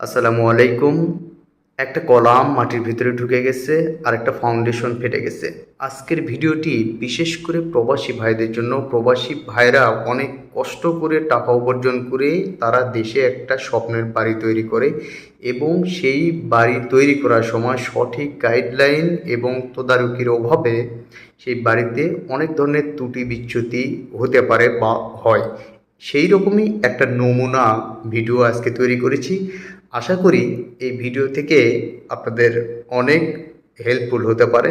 আসসালামু আলাইকুম। একটা কলাম মাটির ভিতরে ঢুকে গেছে আর একটা ফাউন্ডেশন ফেটে গেছে। আজকের ভিডিওটি বিশেষ করে প্রবাসী ভাইদের জন্য। প্রবাসী ভাইরা অনেক কষ্ট করে টাকা উপার্জন করে তারা দেশে একটা স্বপ্নের বাড়ি তৈরি করে এবং সেই বাড়ি তৈরি করার সময় সঠিক গাইডলাইন এবং তদারকির অভাবে সেই বাড়িতে অনেক ধরনের ত্রুটি বিচ্যুতি হতে পারে বা হয়। সেই রকমই একটা নমুনা ভিডিও আজকে তৈরি করেছি। আশা করি এই ভিডিও থেকে আপনাদের অনেক হেল্পফুল হতে পারে।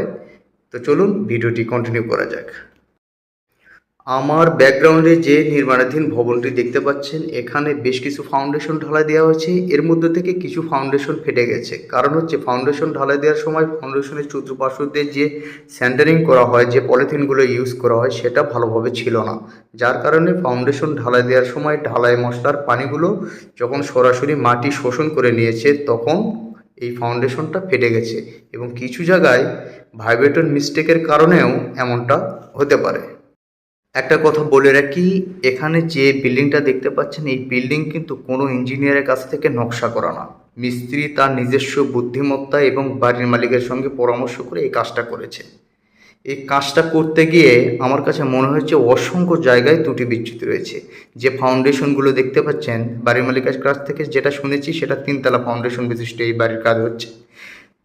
তো চলুন ভিডিওটি কন্টিনিউ করা যাক। আমার ব্যাকগ্রাউন্ডে যে নির্মাণাধীন ভবনটি দেখতে পাচ্ছেন, এখানে বেশ কিছু ফাউন্ডেশন ঢালাই দেওয়া হয়েছে। এর মধ্যে থেকে কিছু ফাউন্ডেশন ফেটে গেছে। কারণ হচ্ছে ফাউন্ডেশন ঢালাই দেওয়ার সময় ফাউন্ডেশনের চতুর্পার্শ্বতে যে স্যান্ডারিং করা হয়, যে পলিথিনগুলো ইউজ করা হয়, সেটা ভালোভাবে ছিল না। যার কারণে ফাউন্ডেশন ঢালাই দেওয়ার সময় ঢালাই মশলার পানিগুলো যখন সরাসরি মাটি শোষণ করে নিয়েছে, তখন এই ফাউন্ডেশনটা ফেটে গেছে। এবং কিছু জায়গায় ভাইব্রেটর মিস্টেকের কারণেও এমনটা হতে পারে। একটা কথা বলে রাখি, এখানে যে বিল্ডিংটা দেখতে পাচ্ছেন, এই বিল্ডিং কিন্তু কোনো ইঞ্জিনিয়ারের কাছ থেকে নকশা করা না। মিস্ত্রি তার নিজস্ব বুদ্ধিমত্তা এবং বাড়ির মালিকের সঙ্গে পরামর্শ করে এই কাজটা করেছে। এই কাজটা করতে গিয়ে আমার কাছে মনে হয়েছে অসংখ্য জায়গায় ত্রুটি বিচ্যুতি রয়েছে। যে ফাউন্ডেশনগুলো দেখতে পাচ্ছেন, বাড়ির মালিকের কাছ থেকে যেটা শুনেছি, সেটা তিনতলা ফাউন্ডেশন বিশিষ্ট এই বাড়ির কাজ হচ্ছে।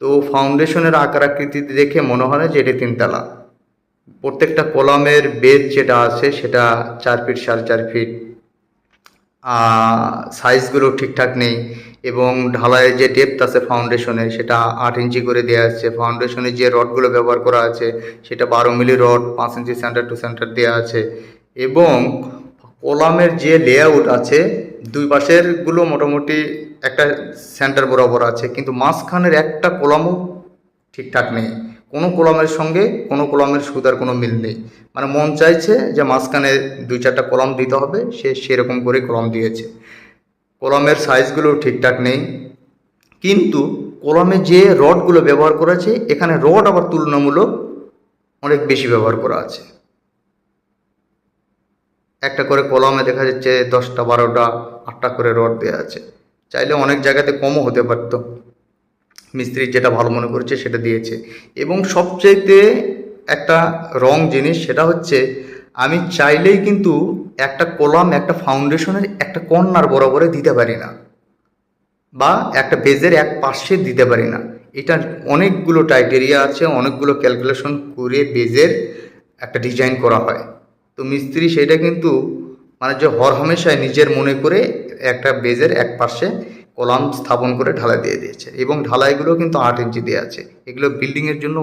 তো ফাউন্ডেশনের আকার আকৃতিতে দেখে মনে হয় যে এটা তিনতলা। প্রত্যেকটা কলামের বেদ যেটা আছে, সেটা চার ফিট সাড়ে চার ফিট সাইজগুলো ঠিকঠাক নেই এবং ঢালাইয়ের যে ডেপথ আছে ফাউন্ডেশনে সেটা আট ইঞ্চি করে দেওয়া আছে। ফাউন্ডেশনে যে রডগুলো ব্যবহার করা আছে, সেটা বারো মিলি রড, পাঁচ ইঞ্চি সেন্টার টু সেন্টার দেওয়া আছে এবং কলামের যে লেআউট আছে, দুই পাশেরগুলো মোটামুটি একটা সেন্টার বরাবর আছে, কিন্তু মাঝখানের একটা কলামও ঠিকঠাক নেই। কোনো কলমের সঙ্গে কোনো কলমের সুতার কোনো মিল নেই। মানে মন চাইছে যে মাঝখানে দুই চারটা কলম দিতে হবে, সে সেরকম করে কলম দিয়েছে। কলমের সাইজগুলো ঠিকঠাক নেই। কিন্তু কলমে যে রডগুলো ব্যবহার করেছে এখানে রড আবার তুলনামূলক অনেক বেশি ব্যবহার করা আছে। একটা করে কলমে দেখা যাচ্ছে দশটা, বারোটা, আটটা করে রড দেওয়া আছে। চাইলে অনেক জায়গাতে কমও হতে পারতো। মিস্ত্রি যেটা ভালো মনে করেছে সেটা দিয়েছে। এবং সবচাইতে একটা রং জিনিস সেটা হচ্ছে, আমি চাইলেই কিন্তু একটা কলাম, একটা ফাউন্ডেশনের একটা কর্নার বরাবরে দিতে পারি না। বা একটা বেজের এক পাশে দিতে পারি না। এটা অনেকগুলো টাইটেরিয়া আছে, অনেকগুলো ক্যালকুলেশন করে বেজের একটা ডিজাইন করা হয়। তো মিস্ত্রি সেটা কিন্তু মানে যে হর হামেশায় নিজের মনে করে একটা বেজের এক পাশে কলাম স্থাপন করে ঢালাই দিয়ে দিয়েছে। এবং ঢালাইগুলো কিন্তু আট ইঞ্চি দেওয়া আছে। এগুলো বিল্ডিংয়ের জন্য